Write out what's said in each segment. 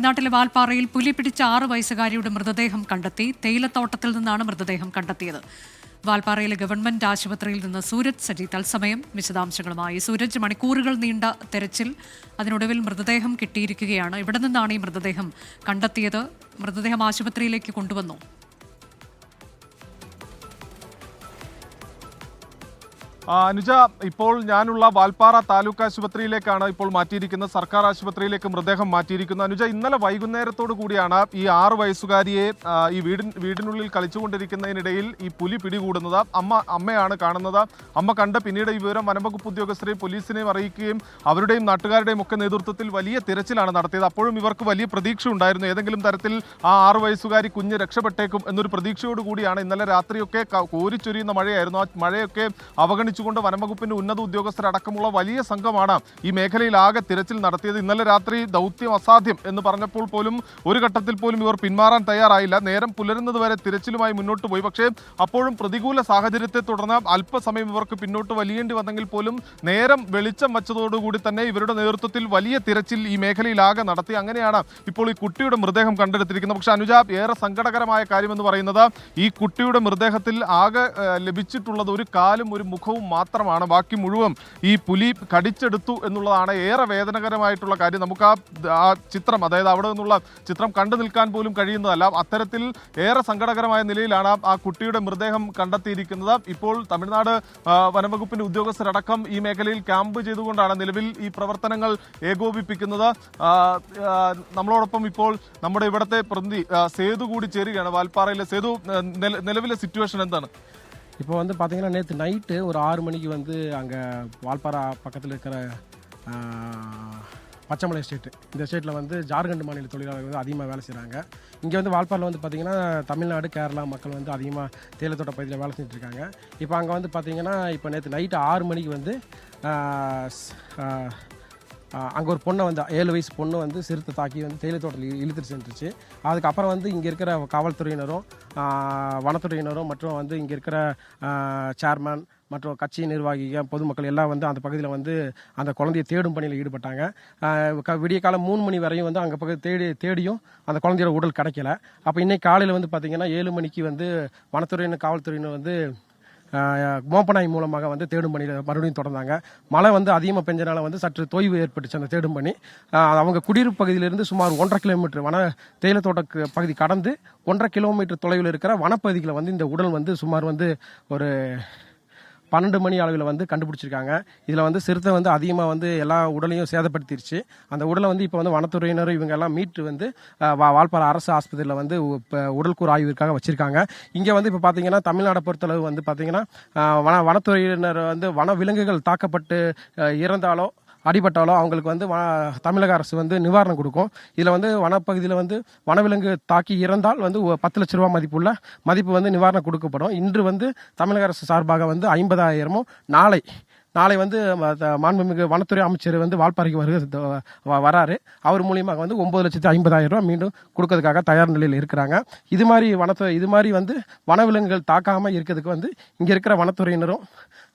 തമിഴ്നാട്ടിലെ വാൽപ്പാറയിൽ പുലി പിടിച്ച ആറ് വയസ്സുകാരിയുടെ മൃതദേഹം കണ്ടെത്തി തേയിലത്തോട്ടത്തിൽ നിന്നാണ് മൃതദേഹം കണ്ടെത്തിയത്. വാൽപ്പാറയിലെ ഗവൺമെന്റ് ആശുപത്രിയിൽ നിന്ന് സൂരജ് സജി തത്സമയം വിശദാംശങ്ങളുമായി. സൂരജ് മണിക്കൂറുകൾ നീണ്ട തെരച്ചിൽ അതിനൊടുവിൽ മൃതദേഹം കിട്ടിയിരിക്കുകയാണ്. ഇവിടെ നിന്നാണ് ഈ മൃതദേഹം കണ്ടെത്തിയത്. മൃതദേഹം ആശുപത്രിയിലേക്ക് കൊണ്ടുവന്നു. അനുജ ഇപ്പോൾ ഞാനുള്ള വാൽപ്പാറ താലൂക്ക് ആശുപത്രിയിലേക്കാണ് ഇപ്പോൾ മാറ്റിയിരിക്കുന്നത്. സർക്കാർ ആശുപത്രിയിലേക്ക് മൃതദേഹം മാറ്റിയിരിക്കുന്നത് അനുജ ഇന്നലെ വൈകുന്നേരത്തോടു കൂടിയാണ് ഈ ആറ് വയസ്സുകാരിയെ ഈ വീടിൻ വീടിനുള്ളിൽ കളിച്ചുകൊണ്ടിരിക്കുന്നതിനിടയിൽ ഈ പുലി പിടികൂടുന്നത്. അമ്മ അമ്മയാണ് കാണുന്നത്. അമ്മ കണ്ട് പിന്നീട് ഈ വിവരം വനംവകുപ്പ് ഉദ്യോഗസ്ഥരെയും പോലീസിനെയും അറിയിക്കുകയും അവരുടെയും നാട്ടുകാരുടെയും ഒക്കെ നേതൃത്വത്തിൽ വലിയ തിരച്ചിലാണ് നടത്തിയത്. അപ്പോഴും ഇവർക്ക് വലിയ പ്രതീക്ഷ ഉണ്ടായിരുന്നു. ഏതെങ്കിലും തരത്തിൽ ആ ആറ് വയസ്സുകാരി കുഞ്ഞ് രക്ഷപ്പെട്ടേക്കും എന്നൊരു പ്രതീക്ഷയോടുകൂടിയാണ് ഇന്നലെ രാത്രിയൊക്കെ കോരിച്ചൊരിയുന്ന മഴയായിരുന്നു. ആ മഴയൊക്കെ അവഗണിച്ചുകൊണ്ട് വനംവകുപ്പിന്റെ ഉന്നത ഉദ്യോഗസ്ഥരടക്കമുള്ള വലിയ സംഘമാണ് ഈ മേഖലയിൽ ആകെ തിരച്ചിൽ നടത്തിയത്. ഇന്നലെ രാത്രി ദൗത്യം അസാധ്യം എന്ന് പറഞ്ഞപ്പോൾ പോലും ഒരു ഘട്ടത്തിൽ പോലും ഇവർ പിന്മാറാൻ തയ്യാറായില്ല. നേരം പുലരുന്നത് വരെ തിരച്ചിലുമായി മുന്നോട്ട് പോയി. പക്ഷേ അപ്പോഴും പ്രതികൂല സാഹചര്യത്തെ തുടർന്ന് അല്പസമയം ഇവർക്ക് പിന്നോട്ട് വലിയേണ്ടി വന്നെങ്കിൽ പോലും നേരം വെളിച്ചം വച്ചതോടുകൂടി തന്നെ ഇവരുടെ നേതൃത്വത്തിൽ വലിയ തിരച്ചിൽ ഈ മേഖലയിൽ ആകെ നടത്തി. അങ്ങനെയാണ് ഇപ്പോൾ ഈ കുട്ടിയുടെ മൃതദേഹം കണ്ടെടുത്തിരിക്കുന്നത്. പക്ഷേ അനുജ ഏറെ സങ്കടകരമായ കാര്യമെന്ന് പറയുന്നത് ഈ കുട്ടിയുടെ മൃതദേഹത്തിൽ ആകെ ലഭിച്ചിട്ടുള്ളത് ഒരു കാലും ഒരു മുഖവും മാത്രമാണ്. ബാക്കി മുഴുവൻ ഈ പുലി കടിച്ചെടുത്തു എന്നുള്ളതാണ് ഏറെ വേദനകരമായിട്ടുള്ള കാര്യം. നമുക്ക് ആ ചിത്രം അതായത് അവിടെ നിന്നുള്ള ചിത്രം കണ്ടു നിൽക്കാൻ പോലും കഴിയുന്നതല്ല. അത്തരത്തിൽ ഏറെ സങ്കടകരമായ നിലയിലാണ് ആ കുട്ടിയുടെ മൃതദേഹം കണ്ടെത്തിയിരിക്കുന്നത്. ഇപ്പോൾ തമിഴ്നാട് വനംവകുപ്പിന്റെ ഉദ്യോഗസ്ഥരടക്കം ഈ മേഖലയിൽ ക്യാമ്പ് ചെയ്തുകൊണ്ടാണ് നിലവിൽ ഈ പ്രവർത്തനങ്ങൾ ഏകോപിപ്പിക്കുന്നത്. നമ്മളോടൊപ്പം ഇപ്പോൾ നമ്മുടെ ഇവിടുത്തെ പ്രതി സേതു കൂടി ചേരുകയാണ്. വാൽപ്പാറയിലെ സേതു നിലവിലെ സിറ്റുവേഷൻ എന്താണ്? இப்போ வந்து பார்த்தீங்கன்னா நேற்று நைட்டு ஒரு ஆறு மணிக்கு வந்து அங்கே வால்பாரா பக்கத்தில் இருக்கிற பச்சைமலை ஸ்டேட்டு இந்த ஸ்டேட்டில் வந்து ஜார்க்கண்ட் மாநில தொழிலாளர்கள் வந்து அதிகமாக வேலை செய்கிறாங்க இங்கே வந்து வால்பாரில் வந்து பார்த்திங்கன்னா தமிழ்நாடு கேரளா மக்கள் வந்து அதிகமாக தேயிலத்தோட்ட பகுதியில் வேலை செஞ்சுட்ருக்காங்க இப்போ அங்கே வந்து பார்த்திங்கன்னா இப்போ நேற்று நைட்டு ஆறு மணிக்கு வந்து அங்கே ஒரு பொண்ணை வந்து ஏழு வயசு பொண்ணு வந்து சிறுத்தை தாக்கி வந்து தேயிலை தோட்டத்தில் இழுத்துட்டு சென்றுச்சு. அதுக்கப்புறம் வந்து இங்கே இருக்கிற காவல்துறையினரும் வனத்துறையினரும் மற்றும் வந்து இங்கே இருக்கிற சேர்மேன் மற்றும் கட்சி நிர்வாகிகள் பொதுமக்கள் எல்லாம் வந்து அந்த பகுதியில் வந்து அந்த குழந்தையை தேடும் பணியில் ஈடுபட்டாங்க. க- விடிய காலம் மூணு மணி வரையும் வந்து அங்கே பக்கம் தேடி தேடியும் அந்த குழந்தையோட உடல் கிடைக்கல. அப்போ இன்னைக்கு காலையில் வந்து பார்த்திங்கன்னா ஏழு மணிக்கு வந்து வனத்துறையினர் காவல்துறையினர் வந்து மோப்பனாய் மூலமாக வந்து தேடும் பணியில் மறுபடியும் தொடர்ந்தாங்க. மழை வந்து அதிகமாக பெஞ்சனால வந்து சற்று தொய்வு ஏற்பட்டுச்சு அந்த தேடும் பணி. அவங்க குடியிருப்பு பகுதியிலிருந்து சுமார் ஒன்றரை கிலோமீட்டர் வன தேயிலத்தோட்ட க- பகுதி கடந்து ஒன்றரை கிலோமீட்டர் தொலைவில் இருக்கிற வனப்பகுதியில் வந்து இந்த உடல் வந்து சுமார் வந்து ஒரு பன்னெண்டு மணி அளவில் வந்து கண்டுபிடிச்சிருக்காங்க. இதில் வந்து சிறுத்தை வந்து அதிகமாக வந்து எல்லா உடலையும் சேதப்படுத்திருச்சு. அந்த உடலை வந்து இப்போ வந்து வனத்துறையினரும் இவங்க எல்லாம் மீட்டு வந்து வா- வால்பாறை அரசு ஆஸ்பத்திரியில் வந்து இப்போ உடல்கூறு ஆய்விற்காக வச்சுருக்காங்க. இங்கே வந்து இப்போ பார்த்தீங்கன்னா தமிழ்நாடை பொறுத்தளவு வந்து பார்த்தீங்கன்னா வன வனத்துறையினர் வந்து வன விலங்குகள் தாக்கப்பட்டு இறந்தாலோ அடிபட்டாலோ அவங்களுக்கு வந்து வ- தமிழக அரசு வந்து நிவாரணம் கொடுக்கும். இதில் வந்து வனப்பகுதியில் வந்து வனவிலங்கு தாக்கி இறந்தால் வந்து பத்து லட்ச ரூபா மதிப்புள்ள மதிப்பு வந்து நிவாரணம் கொடுக்கப்படும். இன்று வந்து தமிழக அரசு சார்பாக வந்து ஐம்பதாயிரமும் நாளை நாளை வந்து மாண்புமிகு வனத்துறை அமைச்சர் வந்து வால்பாறைக்கு வருக வ- வராரு. அவர் மூலியமாக வந்து ஒம்பது லட்சத்தி ஐம்பதாயிரம் ரூபா மீண்டும் கொடுக்கறதுக்காக தயார் நிலையில் இருக்கிறாங்க. இது மாதிரி வனத்துறை இது மாதிரி வந்து வனவிலங்குகள் தாக்காமல் இருக்கிறதுக்கு வந்து இங்கே இருக்கிற வனத்துறையினரும்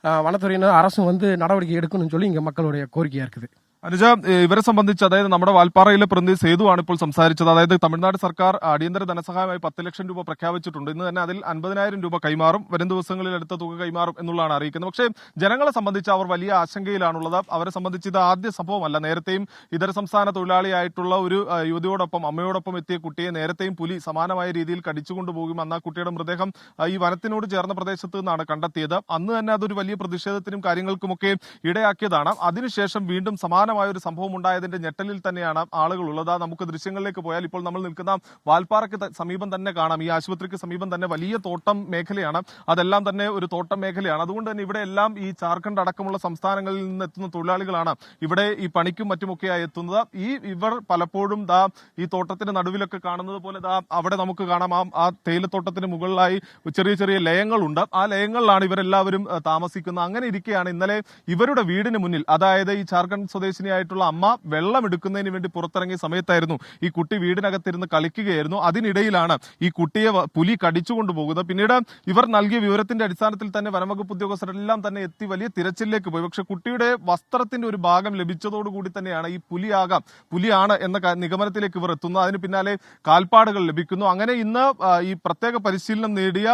வனத்துறையினரும் அரசும் வந்து நடவடிக்கை எடுக்கணும்னு சொல்லி இங்கே மக்களுடைய கோரிக்கையாக இருக்குது. അനുജ ഇവരെ സംബന്ധിച്ച് അതായത് നമ്മുടെ വാൽപ്പാറയിലെ പ്രതിനിധി സേതു ആണ് ഇപ്പോൾ സംസാരിച്ചത്. അതായത് തമിഴ്നാട് സർക്കാർ അടിയന്തര ധനസഹായമായി പത്ത് ലക്ഷം രൂപ പ്രഖ്യാപിച്ചിട്ടുണ്ട്. ഇന്ന് തന്നെ അതിൽ അൻപതിനായിരം രൂപ കൈമാറും. വരും ദിവസങ്ങളിൽ അടുത്ത തുക കൈമാറും എന്നുള്ളതാണ് അറിയിക്കുന്നത്. പക്ഷേ ജനങ്ങളെ സംബന്ധിച്ച് അവർ വലിയ ആശങ്കയിലാണുള്ളത്. അവരെ സംബന്ധിച്ച് ഇത് ആദ്യ സംഭവമല്ല. നേരത്തെയും ഇതര സംസ്ഥാന തൊഴിലാളിയായിട്ടുള്ള ഒരു യുവതിയോടൊപ്പം അമ്മയോടൊപ്പം എത്തിയ കുട്ടിയെ നേരത്തെയും പുലി സമാനമായ രീതിയിൽ കടിച്ചുകൊണ്ടു പോകും. അന്ന് ആ കുട്ടിയുടെ മൃതദേഹം ഈ വനത്തിനോട് ചേർന്ന പ്രദേശത്ത് നിന്നാണ് കണ്ടെത്തിയത്. അന്ന് തന്നെ അതൊരു വലിയ പ്രതിഷേധത്തിനും കാര്യങ്ങൾക്കുമൊക്കെ ഇടയാക്കിയതാണ്. അതിനുശേഷം വീണ്ടും സമാനമായ ഒരു സംഭവം ഉണ്ടായതിന്റെ ഞെട്ടലിൽ തന്നെയാണ് ആളുകൾ ഉള്ളത് നമുക്ക് ദൃശ്യങ്ങളിലേക്ക് പോയാൽ ഇപ്പോൾ നമ്മൾ നിൽക്കുന്ന വാൽപ്പാറയ്ക്ക് സമീപം തന്നെ കാണാം. ഈ ആശുപത്രിക്ക് സമീപം തന്നെ വലിയ തോട്ടം മേഖലയാണ്. അതെല്ലാം തന്നെ ഒരു തോട്ടം മേഖലയാണ്. അതുകൊണ്ട് തന്നെ ഇവിടെ എല്ലാം ഈ ജാർഖണ്ഡ് അടക്കമുള്ള സംസ്ഥാനങ്ങളിൽ നിന്ന് എത്തുന്ന തൊഴിലാളികളാണ് ഇവിടെ ഈ പണിക്കും മറ്റുമൊക്കെയായി എത്തുന്നത്. ഈ ഇവർ പലപ്പോഴും ദാ ഈ തോട്ടത്തിന്റെ നടുവിലൊക്കെ കാണുന്നത് പോലെ ദാ അവിടെ നമുക്ക് കാണാം. ആ തേയിലത്തോട്ടത്തിന് മുകളിലായി ചെറിയ ചെറിയ ലയങ്ങളുണ്ട്. ആ ലയങ്ങളിലാണ് ഇവരെല്ലാവരും താമസിക്കുന്നത്. അങ്ങനെ ഇരിക്കെയാണ് ഇന്നലെ ഇവരുടെ വീടിന് മുന്നിൽ അതായത് ഈ ജാർഖണ്ഡ് സ്വദേശിനി വയസ്സുകാരിയായിട്ടുള്ള അമ്മ വെള്ളം എടുക്കുന്നതിന് വേണ്ടി പുറത്തിറങ്ങിയ സമയത്തായിരുന്നു ഈ കുട്ടി വീടിനകത്തിരുന്ന് കളിക്കുകയായിരുന്നു. അതിനിടയിലാണ് ഈ കുട്ടിയെ പുലി കടിച്ചുകൊണ്ട് പോകുന്നത്. പിന്നീട് ഇവർ നൽകിയ വിവരത്തിന്റെ അടിസ്ഥാനത്തിൽ തന്നെ വനംവകുപ്പ് ഉദ്യോഗസ്ഥരെല്ലാം തന്നെ എത്തി വലിയ തിരച്ചിലേക്ക് പോയി. പക്ഷെ കുട്ടിയുടെ വസ്ത്രത്തിന്റെ ഒരു ഭാഗം ലഭിച്ചതോടുകൂടി തന്നെയാണ് ഈ പുലിയാകാം പുലിയാണ് എന്ന നിഗമനത്തിലേക്ക് ഇവർ എത്തുന്നത്. അതിന് പിന്നാലെ കാൽപ്പാടുകൾ ലഭിക്കുന്നു. അങ്ങനെ ഇന്ന് ഈ പ്രത്യേക പരിശീലനം നേടിയ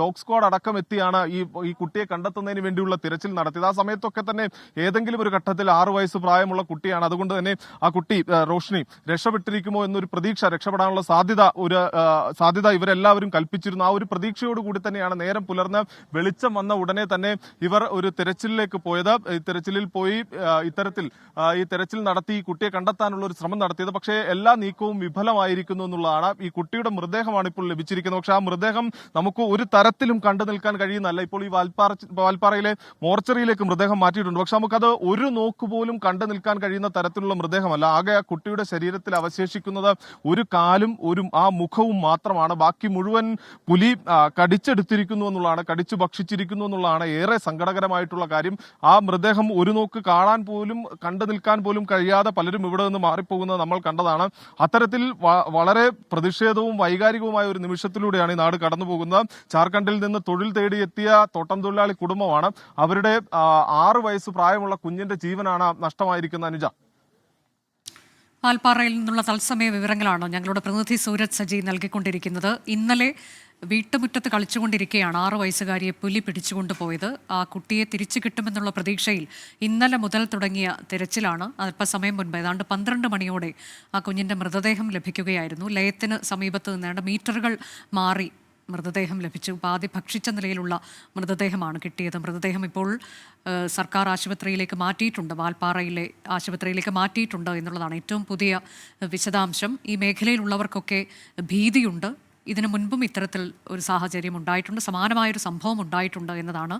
ഡോഗ് സ്ക്വാഡ് അടക്കം എത്തിയാണ് ഈ കുട്ടിയെ കണ്ടെത്തുന്നതിന് വേണ്ടിയുള്ള തിരച്ചിൽ നടത്തിയത്. ആ സമയത്തൊക്കെ തന്നെ ഏതെങ്കിലും ഒരു ഘട്ടത്തിൽ ആറു വയസ്സ് പ്രായമുള്ള കുട്ടിയാണ്. അതുകൊണ്ട് തന്നെ ആ കുട്ടി റോഷിനി രക്ഷപ്പെട്ടിരിക്കുമോ എന്നൊരു പ്രതീക്ഷ രക്ഷപ്പെടാനുള്ള സാധ്യത ഒരു സാധ്യത ഇവരെല്ലാവരും കൽപ്പിച്ചിരുന്നു. ആ ഒരു പ്രതീക്ഷയോടുകൂടി തന്നെയാണ് നേരം പുലർന്ന് വെളിച്ചം വന്ന ഉടനെ തന്നെ ഇവർ ഒരു തെരച്ചിലിലേക്ക് പോയത്. തെരച്ചിലിൽ പോയി ഇത്തരത്തിൽ ഈ തെരച്ചിൽ നടത്തി ഈ കുട്ടിയെ കണ്ടെത്താനുള്ള ഒരു ശ്രമം നടത്തിയത്. പക്ഷേ എല്ലാ നീക്കവും വിഫലമായിരിക്കുന്നു എന്നുള്ളതാണ്. ഈ കുട്ടിയുടെ മൃതദേഹമാണ് ഇപ്പോൾ ലഭിച്ചിരിക്കുന്നത്. പക്ഷേ ആ മൃതദേഹം നമുക്ക് ഒരു തരത്തിലും കണ്ടു നിൽക്കാൻ കഴിയുന്നതല്ല. ഇപ്പോൾ ഈ വാൽപ്പാറ വാൽപ്പാറയിലെ മോർച്ചറിയിലേക്ക് മൃതദേഹം മാറ്റിയിട്ടുണ്ട്. പക്ഷെ നമുക്കത് ഒരു നോക്ക് പോലും കണ്ടു നിൽക്കാൻ കഴിയുന്ന തരത്തിലുള്ള മൃതദേഹമല്ല. ആകെ ആ കുട്ടിയുടെ ശരീരത്തിൽ അവശേഷിക്കുന്നത് ഒരു കാലും ഒരു ആ മുഖവും മാത്രമാണ്. ബാക്കി മുഴുവൻ പുലി കടിച്ചെടുത്തിരിക്കുന്നു എന്നുള്ളതാണ് കടിച്ചു ഭക്ഷിച്ചിരിക്കുന്നു എന്നുള്ളതാണ് ഏറെ സങ്കടകരമായിട്ടുള്ള കാര്യം. ആ മൃതദേഹം ഒരു നോക്ക് കാണാൻ പോലും കണ്ടു നിൽക്കാൻ പോലും കഴിയാതെ പലരും ഇവിടെ നിന്ന് മാറിപ്പോകുന്നത് നമ്മൾ കണ്ടതാണ്. അത്തരത്തിൽ വളരെ പ്രതിഷേധവും വൈകാരികവുമായ ഒരു നിമിഷത്തിലൂടെയാണ് ഈ നാട് കടന്നു പോകുന്നത് ജാർഖണ്ഡിൽ നിന്ന് തൊഴിൽ തേടിയെത്തിയ തോട്ടം തൊഴിലാളി കുടുംബമാണ്. അവരുടെ ആറു വയസ്സ് പ്രായമുള്ള കുഞ്ഞിന്റെ ജീവനാണ് നഷ്ടമായിരിക്കുന്ന അനുജ. പാൽപ്പാറയിൽ നിന്നുള്ള തത്സമയ വിവരങ്ങളാണ് ഞങ്ങളുടെ പ്രതിനിധി സൂരജ് സജി നൽകിക്കൊണ്ടിരിക്കുന്നത്. ഇന്നലെ വീട്ടുമുറ്റത്ത് കളിച്ചുകൊണ്ടിരിക്കുകയാണ് ആറു വയസ്സുകാരിയെ പുലി പിടിച്ചുകൊണ്ടുപോയത്. ആ കുട്ടിയെ തിരിച്ചു കിട്ടുമെന്നുള്ള പ്രതീക്ഷയിൽ ഇന്നലെ മുതൽ തുടങ്ങിയ തിരച്ചിലാണ്. അല്പസമയം മുൻപ് ഏതാണ്ട് പന്ത്രണ്ട് മണിയോടെ ആ കുഞ്ഞിന്റെ മൃതദേഹം ലഭിക്കുകയായിരുന്നു. ലയത്തിന് സമീപത്ത് നിന്നേണ്ട മീറ്ററുകൾ മാറി മൃതദേഹം ലഭിച്ചു ഉപാധി ഭക്ഷിച്ച നിലയിലുള്ള മൃതദേഹമാണ് കിട്ടിയത്. മൃതദേഹം ഇപ്പോൾ സർക്കാർ ആശുപത്രിയിലേക്ക് മാറ്റിയിട്ടുണ്ട്. വാൽപ്പാറയിലെ ആശുപത്രിയിലേക്ക് മാറ്റിയിട്ടുണ്ട് എന്നുള്ളതാണ് ഏറ്റവും പുതിയ വിശദാംശം. ഈ മേഖലയിലുള്ളവർക്കൊക്കെ ഭീതിയുണ്ട്. ഇതിനു മുൻപും ഇത്തരത്തിൽ ഒരു സാഹചര്യം ഉണ്ടായിട്ടുണ്ട്. സമാനമായൊരു സംഭവം ഉണ്ടായിട്ടുണ്ട് എന്നതാണ്.